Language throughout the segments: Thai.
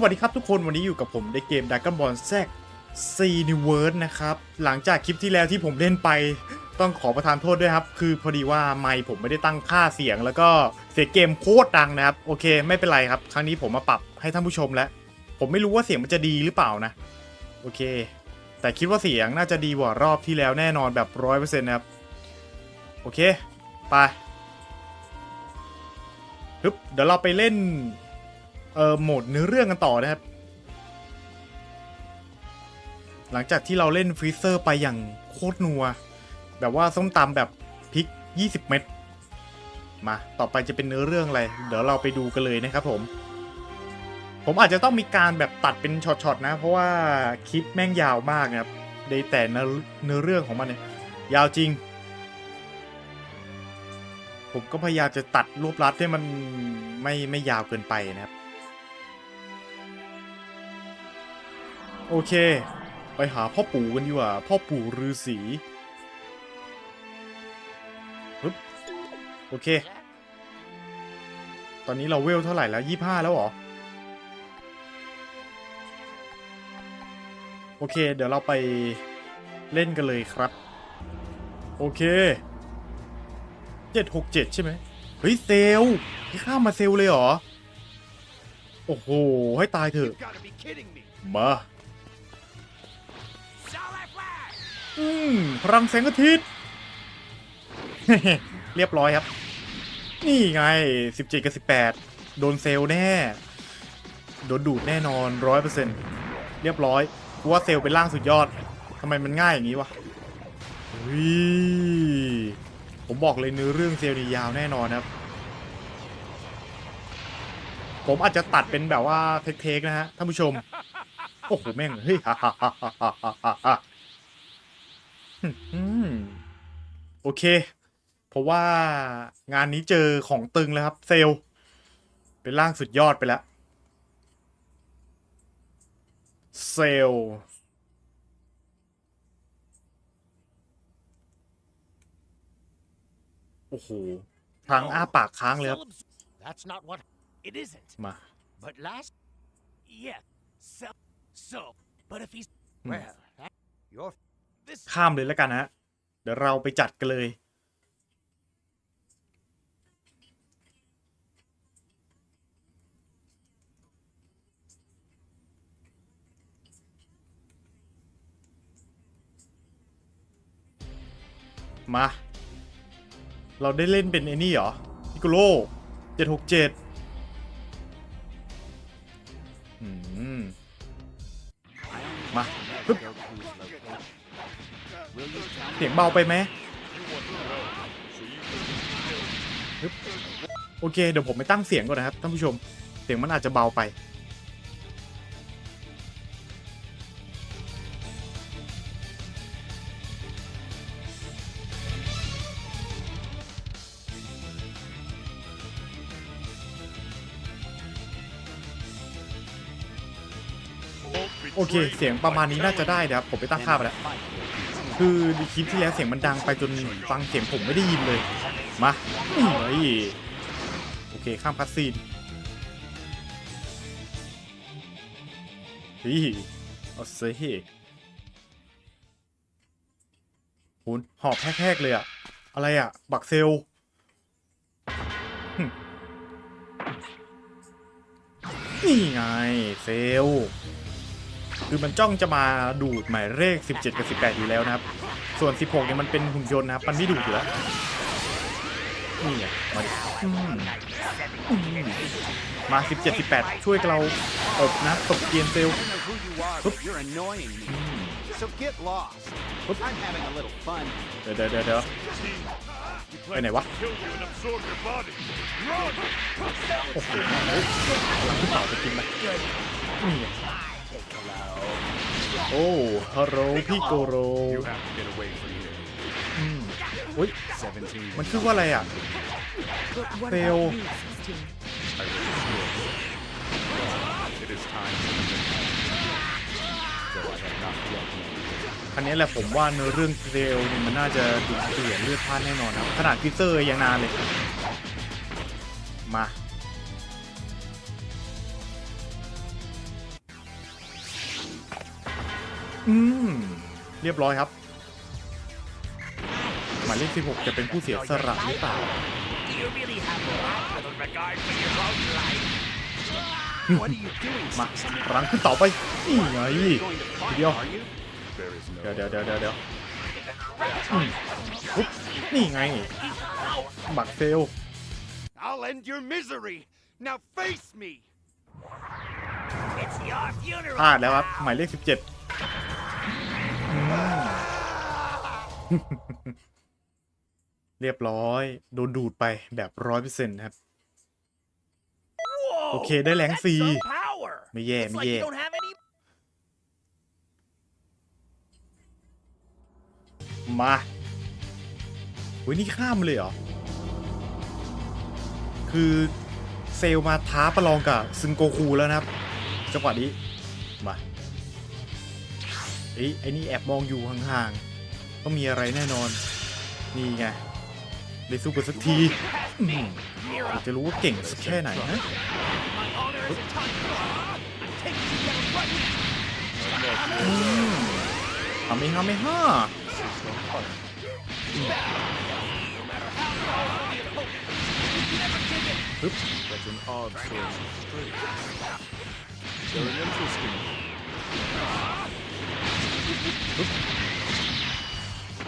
สวัสดีครับทุกคนวันนี้อยู่กับผมในเกม Dragon Ball Z Xenoverse นะครับ หลังจากคลิปที่แล้วที่ผมเล่นไปต้องขอประทานโทษด้วยครับ คือพอดีว่าไมค์ผมไม่ได้ตั้งค่าเสียง แล้วก็เสียงเกมโคตรดังนะครับ โอเค ไม่เป็นไรครับ ครั้งนี้ผมมาปรับให้ท่านผู้ชมแล้ว ผมไม่รู้ว่าเสียงมันจะดีหรือเปล่านะ โอเค แต่คิดว่าเสียงน่าจะดีกว่ารอบที่แล้วแน่นอนแบบร้อยเปอร์เซ็นต์นะครับโอเคไปปึ๊บเดี๋ยวเราไปเล่น เอ่อโหมดเนื้อเรื่องกันต่อนะครับ หลังจากที่เราเล่นฟรีเซอร์ไปอย่างโคตรนัว แบบว่าส้มตำแบบพริก 20 เม็ดมา ต่อไปจะเป็นเนื้อเรื่องอะไร เดี๋ยวเราไปดูกันเลยนะครับผม ผมอาจจะต้องมีการแบบตัดเป็นช็อตๆนะ เพราะว่าคลิปแม่งยาวมากนะครับในแต่เนื้อเนื้อเรื่องของมันเนี่ยยาวจริง ผมก็พยายามจะตัดรวบรัดให้มันไม่ไม่ยาวเกินไปนะครับ โอเค ไปหาพ่อปู่กันดีกว่า พ่อปู่ฤาษีปึ๊บโอเค ตอนนี้เราเวลเท่าไหร่แล้วยี่ห้าแล้วหรอ โอเค เดี๋ยวเราไปเล่นกันเลยครับ โอเคเจ็ดหกเจ็ดใช่ไหมเฮ้ยเซลพี่ข้ามมาเซลเลยเหรอ โอ้โห ให้ตายเถอะ มา อืมพลังแสงอาทิตย์เรียบร้อยครับ นี่ไง 17 กับ 18 โดนเซลล์แน่ โดนดูดแน่นอน100%เรียบร้อยกูว่าเซลล์เป็นร่างสุดยอดทำไมมันง่ายอย่างนี้วะวิผมบอกเลยเนื้อเรื่องเซลล์นี่ยาวแน่นอนครับ ผมอาจจะตัดเป็นแบบว่าเทคๆนะฮะท่านผู้ชม โอ้โหแม่งเฮ้ยฮ่าฮ่าฮ่าฮ่าฮ่า โอเค เพราะว่างานนี้เจอของตึงแล้วครับ เซลลเป็นร่างสุดยอดไปแล้ว เซลลโอ้โหทางอ้าปากค้างเลยครับ Cell abs- That's not what. It isn't. มา But last. Yeah. So. So. But if he's. Hmm. Well. that- You're. ข้ามเลยแล้วกันนะฮะ เดี๋ยวเราไปจัดกันเลย มา เราได้เล่นเป็นไอ้นี่เหรอพิโกโลเจ็ดหกเจ็ด เสียงเบาไปไหมโอเค เดี๋ยวผมไปตั้งเสียงก่อนนะครับท่านผู้ชม เสียงมันอาจจะเบาไป โอเค เสียงประมาณนี้น่าจะได้นะครับผมไปตั้งค่าไปแล้ว คือคลิปที่แล้วเสียงมันดังไปจนฟังเสียงผมไม่ได้ยินเลย มาเฮ้ยโอเคข้ามคัสซีนเฮ้ยเอาเซ่คุณหอบแพกๆเลยอะอะไรอะบักเซลนี่ไงเซล คือมันจ้องจะมาดูดหมายเลข 17 กับ 18 อยู่แล้วนะครับ ส่วน 16เนี่ยมันเป็นหุ่นยนต์นะครับ มันไม่ดูดอยู่แล้วนี่ไงมาดิอืมอืมมา 17 18 ช่วยเราอบนะตบเกียนเซลล I know who you are, but you're annoying me. So get lost. Whoop. I'm having a little fun. เดี๋ยวเดี๋ยวเดี๋ยวเดี๋ยวไปไหนวะ kill you and absorb your body. Run! โอ้โหเฮ้ยหลังขึ้นเต่าจะกินไหมนี่ไง โอ้ฮัลโหลพี่โกโร You have to get away from here. อืมอุ้ย17มันคือว่าอะไรอะ But what Fail. about you, Celestine? I really should. It is time for the midnight. Though I have not yet known. คันนี้แหละผมว่าเนื้อเรื่องเซลล์เนี่ยมันน่าจะดุเดือดเลือดพล่านแน่นอนครับขนาดฟิเซอร์ยังนานเลย มา อืม เรียบร้อยครับหมายเลข16 จะเป็นผู้เสียสละหรือเปล่า Do you really have that little regard for your own life? What are you doing? มารังขึ้นต่อไปนี่ไง Going to fight, Deal. are you? There is no เดี๋ยวเดี๋ยวเดี๋ยวเดี๋ยวเดี๋ยวอืมปุ๊บนี่ไง บักเฟล I'll end your misery. Now face me. It's your funeral. พลาดแล้วครับ หมายเลข 17 เรียบร้อย โดนดูดไปแบบร้อยเปอร์เซ็นต์ครับ Whoa, โอเคได้แรง that's ฟรี some power. ไม่แย่ It's ไม่ like แย่ you don't have any มาอุ้ยนี่ข้ามเลยเหรอ คือเซลมาท้าประลองกับซึงโกคูแล้วนะครับ จังหวะนี้ มาเอ้ยไอ้นี่แอบมองอยู่ห่างๆ ต้องมีอะไรแน่นอน นี่ไงได้สู้กันสักทีอยากจะรู้ว่าเก่งสักแค่ไหนนะทำไม่ห้าไม่ห้า That's an odd source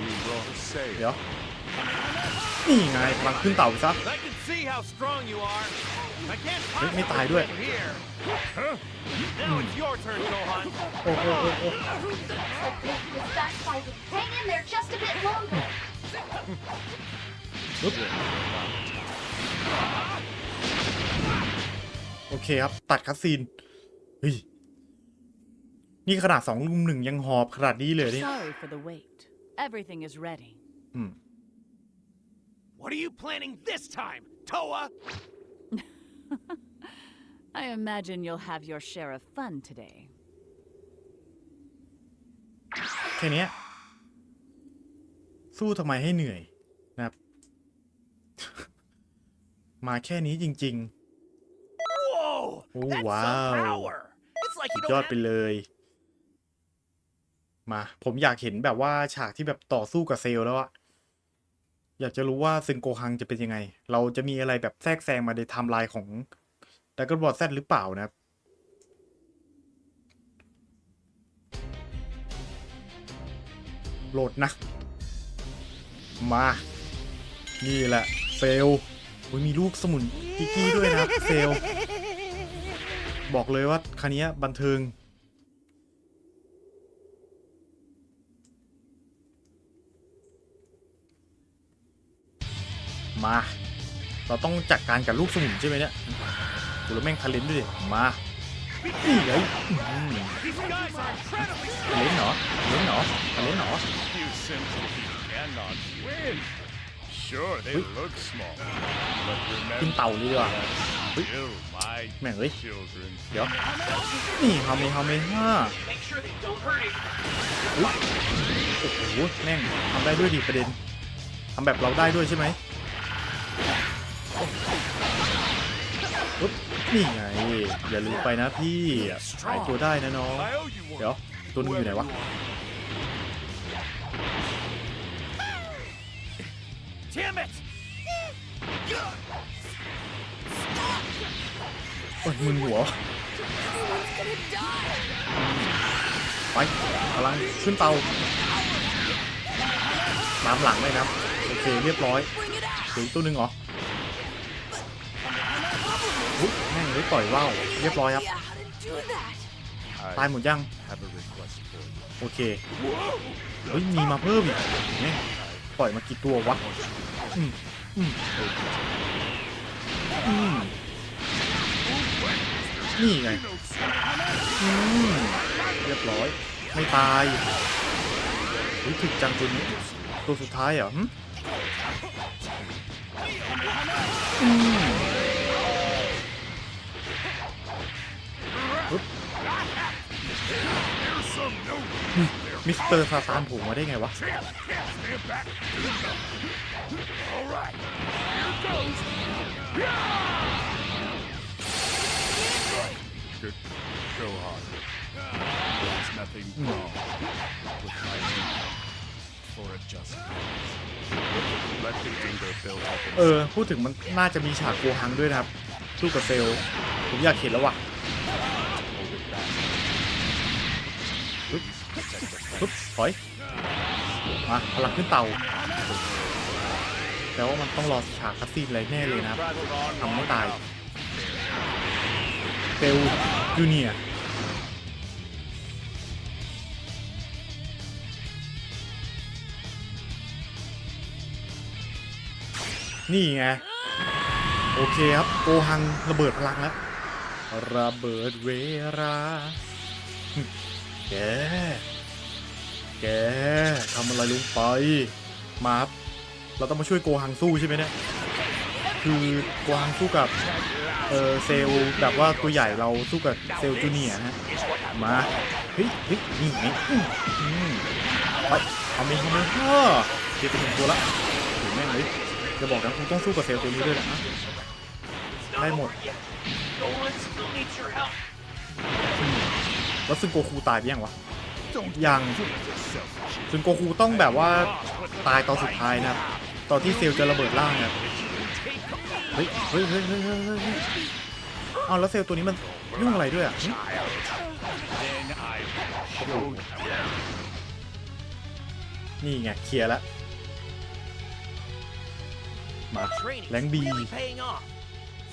เดี๋ย sail. วนี่ไงพลังขึ้นเต่าไปซะ I can see how strong you are. I can't เฮ้ยไม่ possibly ตายด้วย win here. Huh? Now it's your turn, Gohan. โอ้โอ้โอ้โอ้ This backfighting. Hang in there just a bit longer. ปึ๊บโอเคครับ ตัดคัสซีน เฮ้ย นี่ขนาดสองลุมหนึ่งยังหอบขนาดนี้เลยเนี่ย Sorry for the wait. Everything is ready. อืม What are you planning this time, Toa? I imagine you'll have your share of fun today. แค่เนี้ย สู้ทำไมให้เหนื่อยนะครับ มาแค่นี้จริง Whoa! Oh, That's wow. some power. It's like ๆ สุ you ดยอ don't ดไป have เลย มา ผมอยากเห็นแบบว่าฉากที่แบบต่อสู้กับเซลแล้วอะอยากจะรู้ว่าซึงโกฮังจะเป็นยังไง เราจะมีอะไรแบบแทรกแซงมาในไทม์ไลน์ของดักก n บอลแซหรือเปล่านะครับโหลดนะ มา นี่แหละเซลล์อุ๊ยมีลูกสมุนกิกี้ด้วยนะเซล บอกเลยว่าคันนี้บันเทิง มา เราต้องจัดการกับลูกสมุนใช่ไหมเนี่ยกูแล้วแม่งทะเลนด้วยดิมานี่ไงอื้อหือ These guys are incredibly ทะเลนเหรอทะเลนเหรอทะเลนเหรอ You simply cannot win. Sure, they Ui. look small, but ขึ้น remember, เต่าเลยดีกว่า Ui. still my แม่งเอ้ย children. เดี๋ยว นี่ฮาเมฮาเมห้าอุ๊ยโอ้โห แม่งทำได้ด้วยดิประเด็นทำแบบเราได้ด้วยใช่ไหมปุ๊บ นี่ไง อย่าลืมไปนะพี่หายตัวได้นะน้อง I owe you one. เดี๋ยวตัวนึงอยู่ไหนวะ Damn it! โอ้ยมึนหัวไปพลังขึ้นเตาน้ำหลังเลยนะครับโอเคเรียบร้อย เดี๋ยวอีกตัวหนึ่งเหรออแม่งเลยปล่อยว่าวเรียบร้อยครับ ตายหมดยัง โอเค เฮ้ย มีมาเพิ่มอีกแม่งปล่อยมากี่ตัววะ อืมอืมอืมนี่ไง อืมเรียบร้อย ไม่ตายเฮ้ยถึกจังตัวนี้ ตัวสุดท้ายเหรอหึ มปึ๊บมิสเตอร์ซาตานโผล่มาได้ไงวะ Good. Go on. There is nothing wrong with fighting for เอ inside. อพูดถึงมันน่าจะมีฉากโกฮังด้วยนะครับสู้กับเซลล์ผมอยากเห็นแล้วว่ะ Hold it back. ปึ๊บปึ๊บถอยมาพลังขึ้นเตาแต่ว่ามันต้องรอฉากคัสซีนอะไรแน่เลยนะครับ Prattled on ทำไม่ long ตาย enough. เซลล์จูเนียร์ นี่ไง โอเคครับ โกฮังระเบิดพลังแล้ว ระเบิดเวลา แก แกทำอะไรลงไป มาครับ เราต้องมาช่วยโกฮังสู้ใช่ไหมเนี่ย คือโกฮังสู้กับ เออเซลล์แบบว่าตัวใหญ่เราสู้กับเซลล์จูเนียร์ฮะ มา เฮ้ยเฮ้ยนี่ไงอืมอืมไปเอาเมย์เอาเมย์ฮ่าเก็บไปหนึ่งตัวละถึงแม่งเลย จะบอกนะคุณต้องสู้กับเซลล์ตัวนี้ด้วยนะได้หมดแล้วซึงโกคูตายไปยังวะยังซึงโกคูต้องแบบว่าตายตอนสุดท้ายนะตอนที่เซลล์จะระเบิดร่างนะเฮ้ยเฮ้ยเฮ้ยเฮ้ยเฮ้ยเฮ้ยเฮ้ยเอาแล้วเซลล์ตัวนี้มันยุ่งอะไรด้วยอะนี่ไงเคลียร์แล้ว มาแรงบี paying off.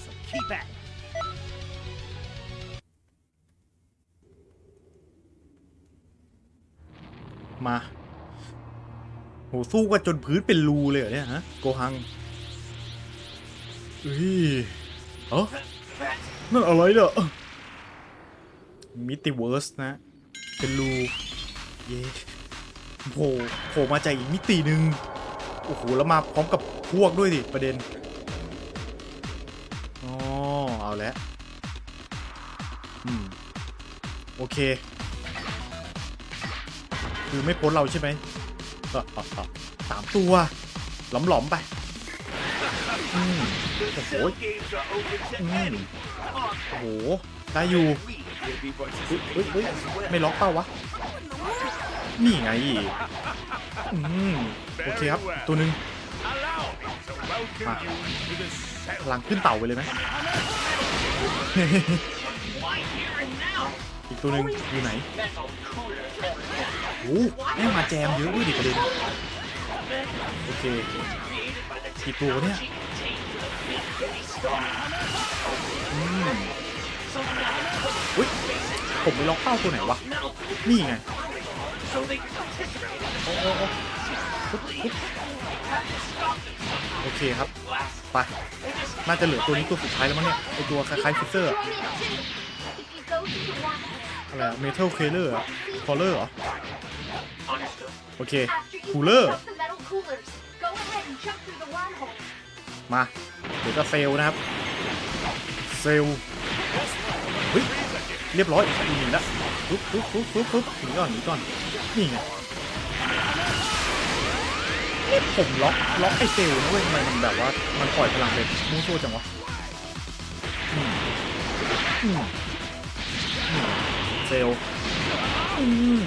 So keep at it. มาโหสู้กันจนพื้นเป็นรูเลยเหรอเนี่ยฮะโกฮังเฮ้ยเอ้อนั่นอะไรเนี่ยมิติเวิร์สนะ เป็นรูเย้โผล่โผล่มาจากอีกมิติหนึ่งโอ้โห แล้วมาพร้อมกับ พวกด้วยดิประเด็นอ๋อเอาแล้วอืมโอเค คือไม่พ้นเราใช่ไหมอ่อะอะสามตัวหลอมๆไปอืมโอ้โหอืมโอ้โหได้อยู่เฮ้ยเฮ้ยเฮ้ยไม่ล็อกเป้าวะ นี่ไงอืมโอเคครับ ตัวหนึ่ง Allow me to welcome Ah. you to the พลังขึ้นเต่าไปเลยไหมอีกตัวหนึ่งอยู่ไหนโอ้โหแม่งมาแจมเยอะด้วยดิประเด็นโอเคกี่ตัวเนี่ยอืมอุ้ยผมไปล็อกเป้าตัวไหนวะ นี่ไงโอ้โอ้ โอเคครับไปน่าจะเหลือตัวนี้ตัวสุดท้ายแล้วมั้งเนี่ยไอตัวคล้ายๆฟิเซอร์อะไรเมทัลเคเลอร์คอลเลอร์เหรอ โอเค after you Cooler. pick up the metal coolers, go ahead and jump through the wormhole. มา เดี๋ยวจะเซลนะครับ เซลเฮ้ย เรียบร้อยหนีละปุ๊บปุ๊บปุ๊บปุ๊บปุ๊บหนีก่อนหนีก่อน นี่ไง ผมล็อกล็อกไอเซลนะเว้ยทำไมมันแบบว่ามันปล่อยพลังเป็นมูโซ่จังวะเซลลอืม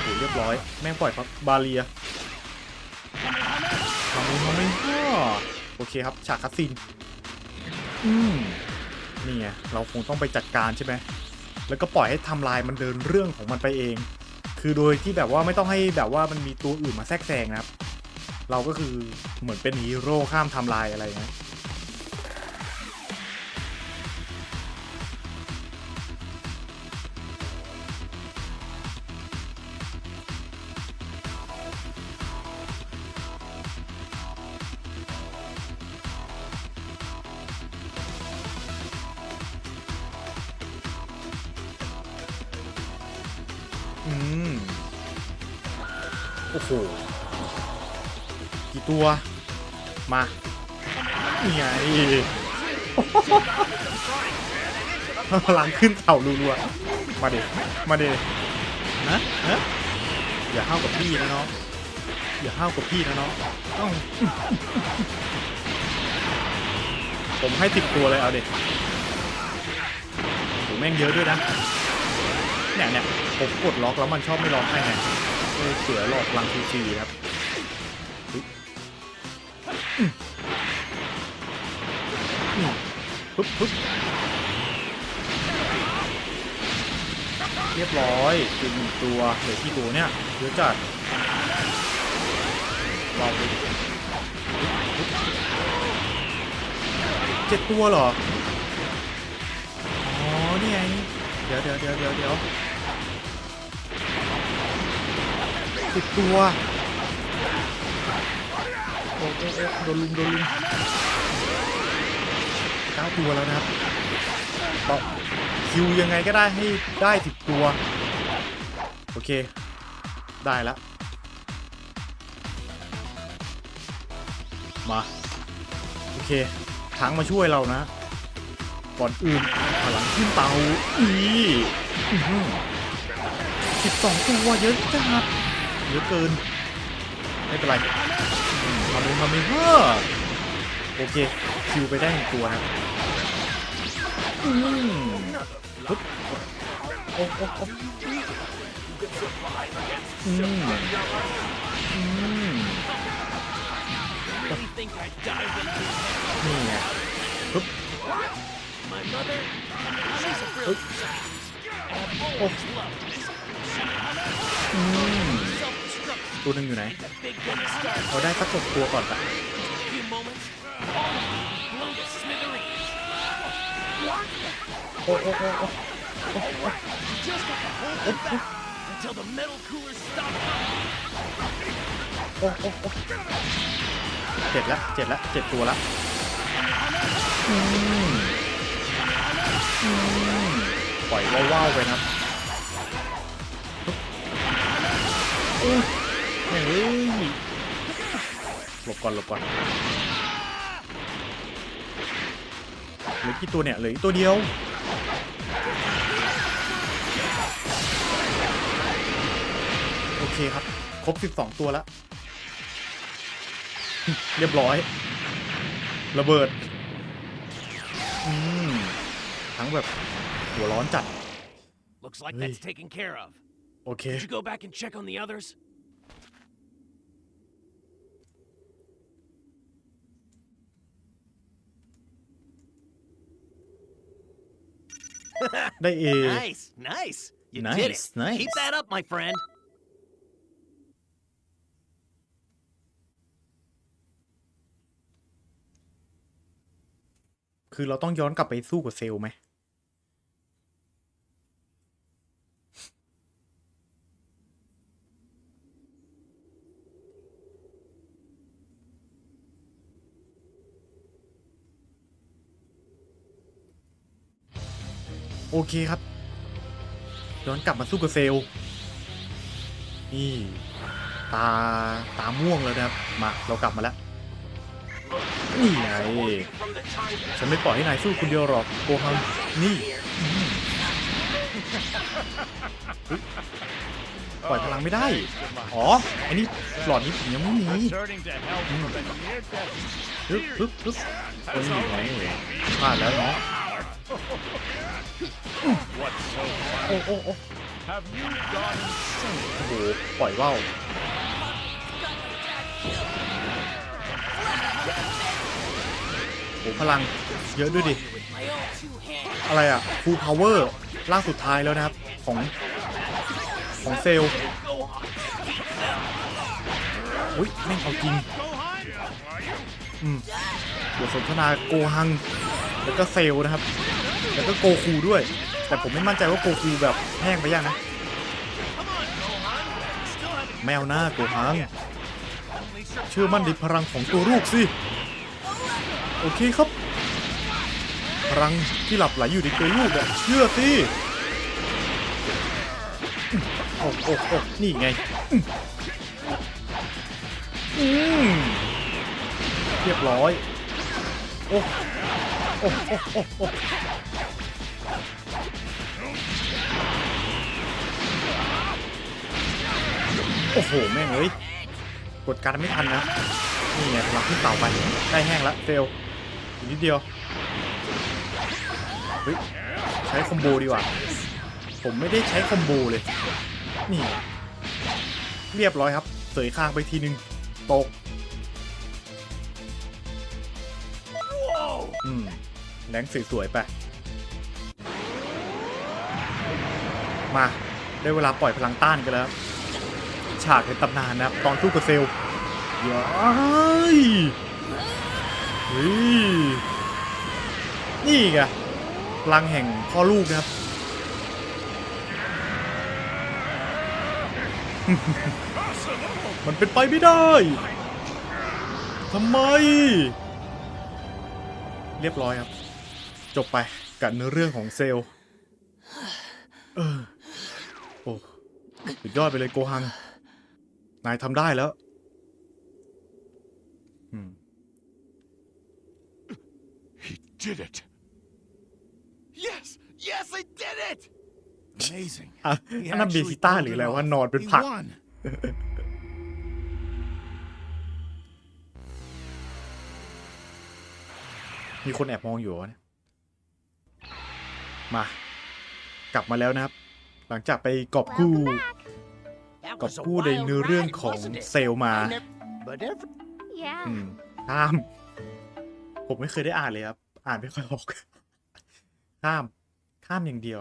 โหเรียบร้อย แม่งปล่อยครับบาเลียทำมือทำมืออ้อโอเคครับ ฉากคัสซินนี่ไงเราคงต้องไปจัดการใช่ไหม แล้วก็ปล่อยให้ทำลายมันเดินเรื่องของมันไปเอง คือโดยที่แบบว่าไม่ต้องให้แบบว่ามันมีตัวอื่นมาแทรกแซงนะครับ เราก็คือเหมือนเป็นฮีโร่ข้ามทำลายอะไรนะ อืมโอ้โหกี่ตัว มานี่ไงพลังขึ้นเต่ารัวๆมาเด็มาเด็นะนะอย่าห้าวกับพี่นะเน้องอย่าห้าวกับพี่นะเน้องต้องผมให้ติดตัวเลยเอาเด็กโหแม่งเยอะด้วยนะ เนี่ยเนี่ยผมกดล็อกแล้วมันชอบไม่ล็อกให้ไงเลยเสือหลอกลังทีซีครับปึ๊บปึ๊บเรียบร้อยคือหนึ่งตัวเหลือที่ตัวเนี่ยเยอะจัดรอไปดิปึ๊บปึ๊บเจ็ดตัวเหรอ อ๋อ นี่ไง เดี๋ยวเดี๋ยวเดี๋ยวเดี๋ยว สิบตัวโอ้โอ้โดนลุมโดนลุมเก้าตัวแล้วนะครับต่อคิวยังไงก็ได้ให้ได้สิบตัว โอเค ได้แล้ว มา โอเคถังมาช่วยเรานะ ก่อนอื่นพลังขึ้นเตาอีสิบสองตัวเยอะจัง เยอะเกิน ไม่เป็นไรอืมทำเองทำเองเฮ้อโอเค คิวไปได้หนึ่งตัวนะอืมปึ๊บโอ้โอ้โอ้อืมอืมนี่ไงปึ๊บโอ้อืม ตัวหนึ่งอยู่ไหนเราได้สักหกตัวก่อนปะโอ้โอ้โอ้โอ้โอ้โอ้เจ็ดละเจ็ดละเจ็ดตัวละปล่อยว่าวๆไปนะ โอ้ยแม่งเอ้ยหลบก่อนหลบก่อนเหลือกี่ตัวเนี่ยเหลืออีกตัวเดียวโอเคครับ ครบ 12 ตัวแล้ว เรียบร้อย ระเบิด อืม ทั้งแบบ หัวร้อนจัด Looks like Hey. that's taken care of. โอเค Did you go back and check on the others? ได้เอ Nice, nice. You did Nice, it. nice. Keep that up, my friend. คือเราต้องย้อนกลับไปสู้กับเซลล์ไหม เคครับย้อนกลับมาสู้กับเซลนี่ตาตาม่วงแล้วนะครับ มาเรากลับมาแล้ว นี่ไงฉันไม่ปล่อยให้นายสู้คนเดียวหรอกโกฮังนี่ปล่อยพลังไม่ได้ อ๋อไอ้นี่หลอดนี้ผมยังไม่มีปึ๊บปึ๊บปึ๊บเอ้ยไงพลาดแล้วเนาะ โอ้โอ้โอ้โอ้โหปล่อยว่าวโอ้พลังเยอะด้วยดิ อะไรอะ full power ร่างสุดท้ายแล้วนะครับ ของ ของเซลอุ้ยแม่งเอาจริง อืมบทสนทนาโกฮัง แล้วก็เซลนะครับ แล้วก็โกคูด้วย แต่ผมไม่มั่นใจว่าโกคูแบบแห้งไปยังนะ แมวหน้าโกฮังเชื่อมั่นในพลังของตัวลูกสิ โอเคครับ พลังที่หลับไหลอยู่ในตัวลูกอะเชื่อสิโอ้โอ้โอ้นี่ไง อืมอืมเรียบร้อย โอ้โอ้โอ้โอ้ อ้โอ้โห แม่งเอ้ย กดการไม่ทันนะ นี่ไงพลังขึ้นเต่าไปใกล้แห้งแล้วเฟลอีกนิดเดียวเฮ้ยใช้คอมโบดีกว่า ผมไม่ได้ใช้คอมโบเลย นี่ เรียบร้อยครับ เสยคางไปทีนึง ตก อืมแรงสวยๆไป มา ได้เวลาปล่อยพลังต้านกันแล้ว ฉากในตำนานนะครับ ตอนสู้กับเซลย้ายนี่ไงพลังแห่งพ่อลูกนะครับ มันเป็นไปไม่ได้ทำไม เรียบร้อยครับ จบไปกับเนื้อเรื่องของเซลเออโอ้สุดยอดไปเลยโกฮัง นายทำได้แล้ว อืม He did it. Yes, yes, I did it. Amazing. อะ He อันนั้นเบ actually ซิต้า pulled หรือ it อะไร off. ว่านอนเป็น He ผัก won. มีคนแอบมองอยู่วะเนี่ยมา กลับมาแล้วนะครับ หลังจากไปกอบกู้ That กอบ was a กู้ใน wild เนื้อเรื่อง ride, ของ wasn't it? เซลล์มา I nev- But every อื Yeah. มข้าม ผมไม่เคยได้อ่านเลยครับ อ่านไม่ค่อยออก ข้าม ข้ามอย่างเดียว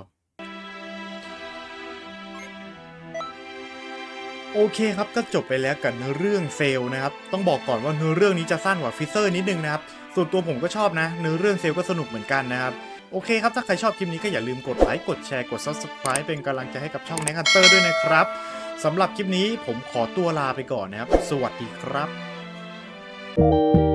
โอเคครับก็จบไปแล้วกับเนื้อเรื่องเซลล์นะครับ ต้องบอกก่อนว่าเนื้อเรื่องนี้จะสั้นกว่าฟิเซอร์นิดนึงนะครับ ส่วนตัวผมก็ชอบนะ เนื้อเรื่องเซลล์ก็สนุกเหมือนกันนะครับโอเคครับ ถ้าใครชอบคลิปนี้ก็อย่าลืมกดไลค์ กดแชร์ กด Subscribe เป็นกำลังใจให้กับช่อง n e ค Hunter ด้วยนะครับ สำหรับคลิปนี้ผมขอตัวลาไปก่อนนะครับ สวัสดีครับ